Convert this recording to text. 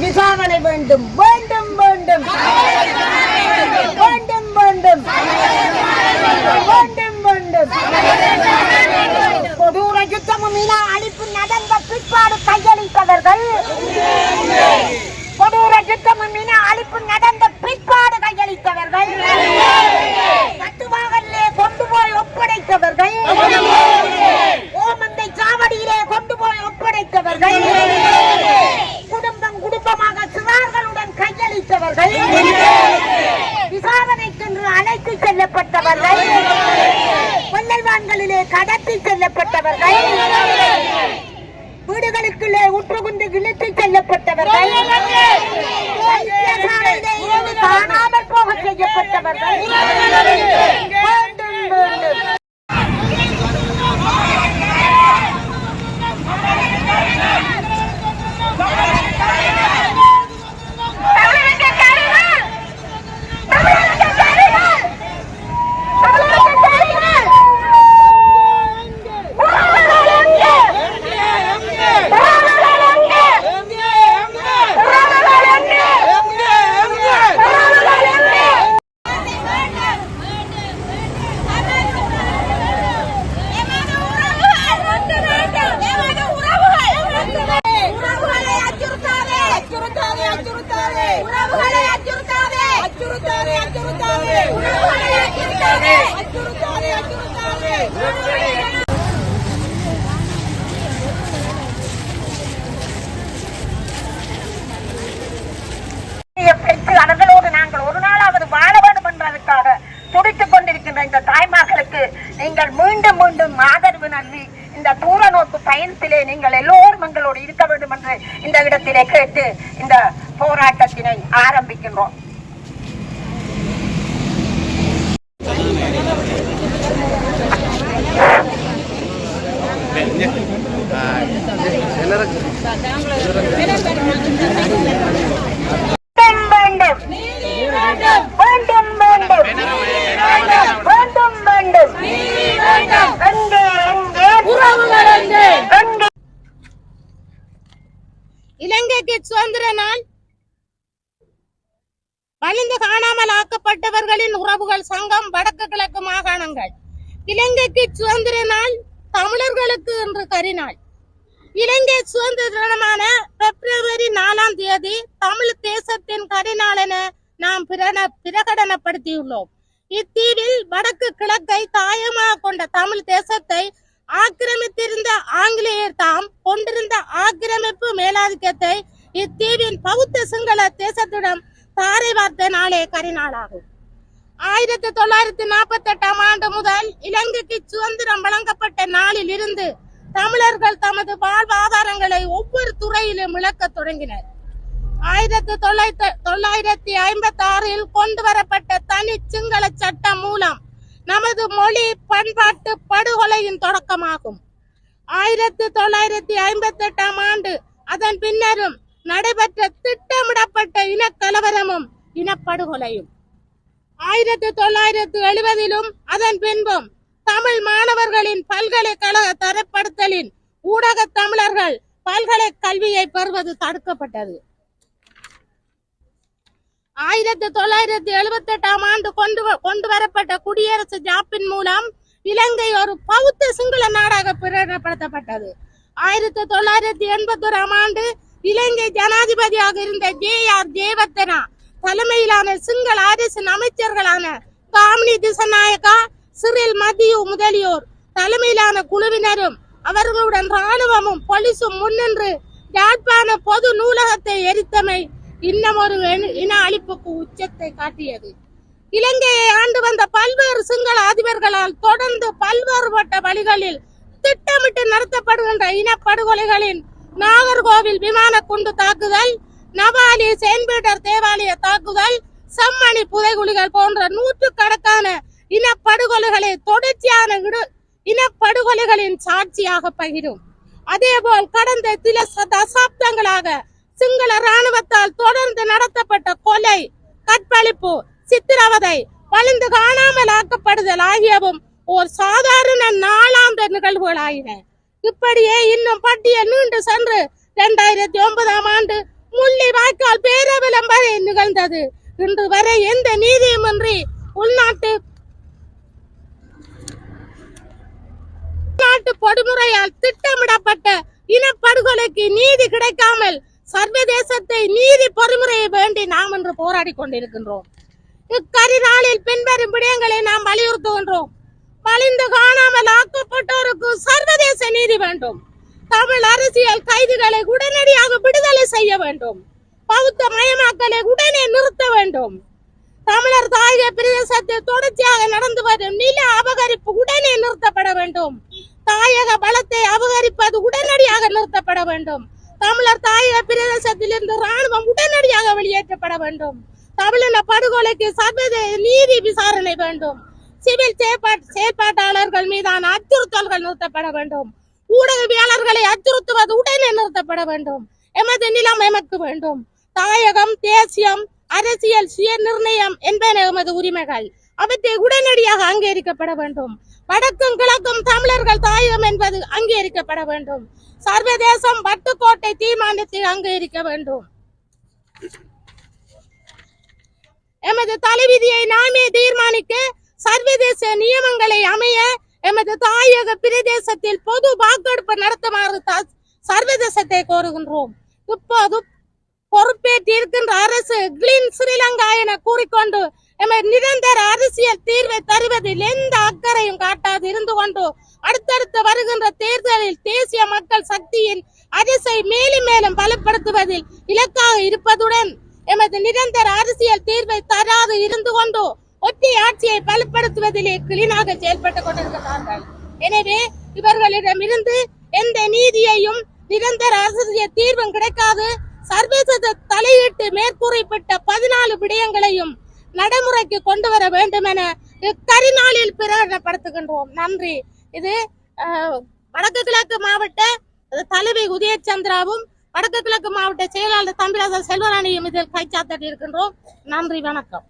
விசாரணை வேண்டும். வேண்டும் வேண்டும். வேண்டும் வேண்டும். வேண்டும் வேண்டும். செல்லப்பட்டவர்கள் வீடுகளுக்குள்ளே உற்றுகுண்டு இழுத்துச் செல்லப்பட்டவர்கள். காணாமல் போக செய்யப்பட்டவர்கள். நீங்கள் மீண்டும் மீண்டும் ஆதரவு நல்கி இந்த தூர நோக்கு பயணத்திலே நீங்கள் எல்லோரும் எங்களோடு இருக்க வேண்டும் என்று இந்த இடத்திலே கேட்டு இந்த போராட்டத்தினை ஆரம்பிக்கின்றோம். எல்லாரும் வேண்டும் வேண்டும் வேண்டும் வேண்டும் வேண்டும் எங்கே எங்கே உறவுகள் எங்கே எங்கே இலங்கைக்கு சுதந்திர நாள் வலிந்து காணாமல் ஆக்கப்பட்டவர்களின் உறவுகள் சங்கம் வடக்கு கிழக்கு மாகாணங்கள். இலங்கைக்கு சுதந்திர நாள் தமிழர்களுக்கு என்று கரிநாள். இலங்கை சுதந்திர தினமான பிப்ரவரி நாலாம் தேதி தமிழ் தேசத்தின் கரிநாள் என நாம் பிரன- பிரகடனப்படுத்தியுள்ளோம். இத்தீவில் வடக்கு கிழக்கை தாயமாக கொண்ட தமிழ் தேசத்தை ஆக்கிரமித்திருந்த ஆங்கிலேயர் தாம் கொண்டிருந்த ஆக்கிரமிப்பு மேலாதிக்கத்தை இத்தீவின் பௌத்த சிங்கள தேசத்திடம் தாரை வார்த்த நாளே கரிநாளாகும். ஆயிரத்தி தொள்ளாயிரத்தி நாற்பத்தி எட்டாம் ஆண்டு முதல் இலங்கைக்கு சுதந்திரம் வழங்கப்பட்ட நாளில் இருந்து தமிழர்கள் தமது வாழ்வாதாரங்களை ஒவ்வொரு துறையிலும் இழக்க தொடங்கினர். ஆயிரத்தி தொள்ளாயிரத்தி தொள்ளாயிரத்தி ஐம்பத்தி ஆறில் கொண்டு வரப்பட்ட தனி சிங்கள சட்டம் மூலம் நமது மொழி பண்பாட்டு படுகொலையின் தொடக்கமாகும். ஆயிரத்தி தொள்ளாயிரத்தி ஐம்பத்தி எட்டாம் ஆண்டு அதன் பின்னரும் நடைபெற்ற திட்டமிடப்பட்ட இனக்கலவரமும் இனப்படுகொலையும். ஆயிரத்தி தொள்ளாயிரத்தி எழுபதிலும் அதன் பின்பும் தமிழ் மாணவர்களின் பல்கலைக்கழக தரப்படுத்தலின் ஊடக தமிழர்கள் பல்கலை கல்வியை பெறுவது தடுக்கப்பட்டது. ஆயிரத்தி தொள்ளாயிரத்தி எழுபத்தி எட்டாம் ஆண்டு கொண்டு வ- கொண்டு வரப்பட்ட குடியரசு ஜாப்பின் மூலம் இலங்கை ஒரு பௌத்த சிங்கள நாடாக பிரகடனப்படுத்தப்பட்டது. ஆயிரத்தி தொள்ளாயிரத்தி எண்பத்தோராம் ஆண்டு இலங்கை ஜனாதிபதியாக இருந்த ஜே ஆர் ஜெயவர்தனா தலைமையிலான சிங்கள அரசின் அமைச்சர்களான காமினி திசநாயகா சிறில் மதியு முதலியோர் தலைமையிலான குழுவினரும் அவர்களுடன் ராணுவமும் போலீசும் முன்னின்று யாழ்ப்பாண பொது நூலகத்தை எரித்தமை இன்னமொரு இன அழிப்புக்கு உச்சத்தை காட்டியது. இலங்கையை ஆண்டு வந்த பல்வேறு சிங்கள அதிபர்களால் தொடர்ந்து பல்வேறுபட்ட வழிகளில் திட்டமிட்டு நடத்தப்படுகின்ற இனப்படுகொலைகளின் நாகர்கோவில் விமான குண்டு தாக்குதல் நவாலி செயின்ட் பீட்டர் தேவாலய தாக்குதல் செம்மணி புதைகுழிகள் போன்ற நூற்றுக்கணக்கான இனப்படுகொலைகளை தொடர்ச்சியான இனப்படுகொலைகளின் சாட்சியாக பகிரும். அதேபோல் கடந்த சில தசாப்தங்களாக சிங்கள ராணுவத்தால் தொடர்ந்து நடத்தப்பட்ட கொலை கற்பழிப்பு சித்திரவதை வலிந்து காணாமல் ஆக்கப்படுதல் ஆகியவும் ஓர் சாதாரண நாளாந்த நிகழ்வுகளாயின. இப்படியே இன்னும் பட்டியல் நீண்டு சென்று இரண்டாயிரத்தி ஒன்பதாம் ஆண்டு முள்ளி வாய்க்கால் பேரவலம் வரை நிகழ்ந்தது. இன்று வரை எந்த நீதியுமின்றி உள்நாட்டு உள்நாட்டு பொடுமுறையால் திட்டமிடப்பட்ட இனப்படுகொலைக்கு நீதி கிடைக்காமல் சர்வதேசத்தை நீதி பொறிமுறையை வேண்டி நாம் இன்று போராடி கொண்டிருக்கின்றோம். இக்கரிநாளில் பின்வரும் விடயங்களை நாம் வலியுறுத்துகின்றோம். பழிந்து காணாமல் ஆக்கப்பட்டோருக்கு சர்வதேச நீதி வேண்டும். தமிழ் அரசியல் கைதிகளை உடனடியாக விடுதலை செய்ய வேண்டும். பௌத்த மயமாக்கலை உடனே நிறுத்த வேண்டும். தமிழர் தாயக பிரதேசத்தில் தொடர்ச்சியாக நடந்து வரும் நில அபகரிப்பு உடனே நிறுத்தப்பட வேண்டும். தாயக பலத்தை அபகரிப்பது உடனடியாக நிறுத்தப்பட வேண்டும். தமிழர் தாயக பிரதேசத்திலிருந்து ராணுவம் உடனடியாக வெளியேற்றப்பட வேண்டும். தமிழின படுகொலைக்கு சர்வதேச நீதி விசாரணை வேண்டும். சிவில் செயற்பாட்டாளர்கள் மீதான அச்சுறுத்தல்கள் நிறுத்தப்பட வேண்டும். ஊடகவியாளர்களை அச்சுறுத்துவது உடனே நிறுத்தப்பட வேண்டும். எமது நிலம் எமக்கு வேண்டும். தாயகம் தேசியம் அரசியல் சுய நிர்ணயம் என்பன எமது உரிமைகள். அவற்றை உடனடியாக அங்கீகரிக்கப்பட வேண்டும். வடக்கும் கிழக்கும் தமிழர்கள் தாயகம் என்பது அங்கீகரிக்கப்பட வேண்டும். சர்வதேசம் வட்டுக்கோட்டை தீர்மானத்தை அங்கீகரிக்க வேண்டும். எமது தலைவிதியை நாமே தீர்மானிக்க சர்வதேச நியமங்களை அமைய எமது தாயக பிரதேசத்தில் பொது வாக்கெடுப்பு நடத்துமாறு சர்வதேசத்தை கோருகின்றோம். இப்போது பொறுப்பேற்றிருக்கின்ற அரசு கிளீன் ஸ்ரீலங்கா என கூறிக்கொண்டு எமது நிரந்தர அரசியல் தீர்வை தருவதில் எந்த அக்கறையும் காட்டாது இருந்து கொண்டு அடுத்தடுத்து வருகின்ற தேர்தலில் தேசிய மக்கள் சக்தியின் அரசை மேலும் மேலும் பலப்படுத்துவதில் இலக்காக இருப்பதுடன் எமது நிரந்தர அரசியல் தீர்வை தராது இருந்து கொண்டு ஒத்தி ஆட்சியை பலப்படுத்துவதிலே கிளீனாக செயல்பட்டு கொண்டிருக்கிறார்கள். எனவே இவர்களிடமிருந்து எந்த நீதியையும் நிரந்தர அரசிய தீர்வும் கிடைக்காது. சர்வதேச தலையிட்டு மேற்கூறப்பட்ட பதினாலு விடயங்களையும் நடைமுறைக்கு கொண்டு வர வேண்டும் என இக்கரிநாளில் பிரகடனப்படுத்துகின்றோம். நன்றி. இது அஹ், வடக்கு கிழக்கு மாவட்ட தலைவி உதயச்சந்திராவும் வடக்கு கிழக்கு மாவட்ட செயலாளர் தம்பிராசர் செல்வராணியும் இதில் கைச்சாத்தட்டி இருக்கின்றோம். நன்றி வணக்கம்.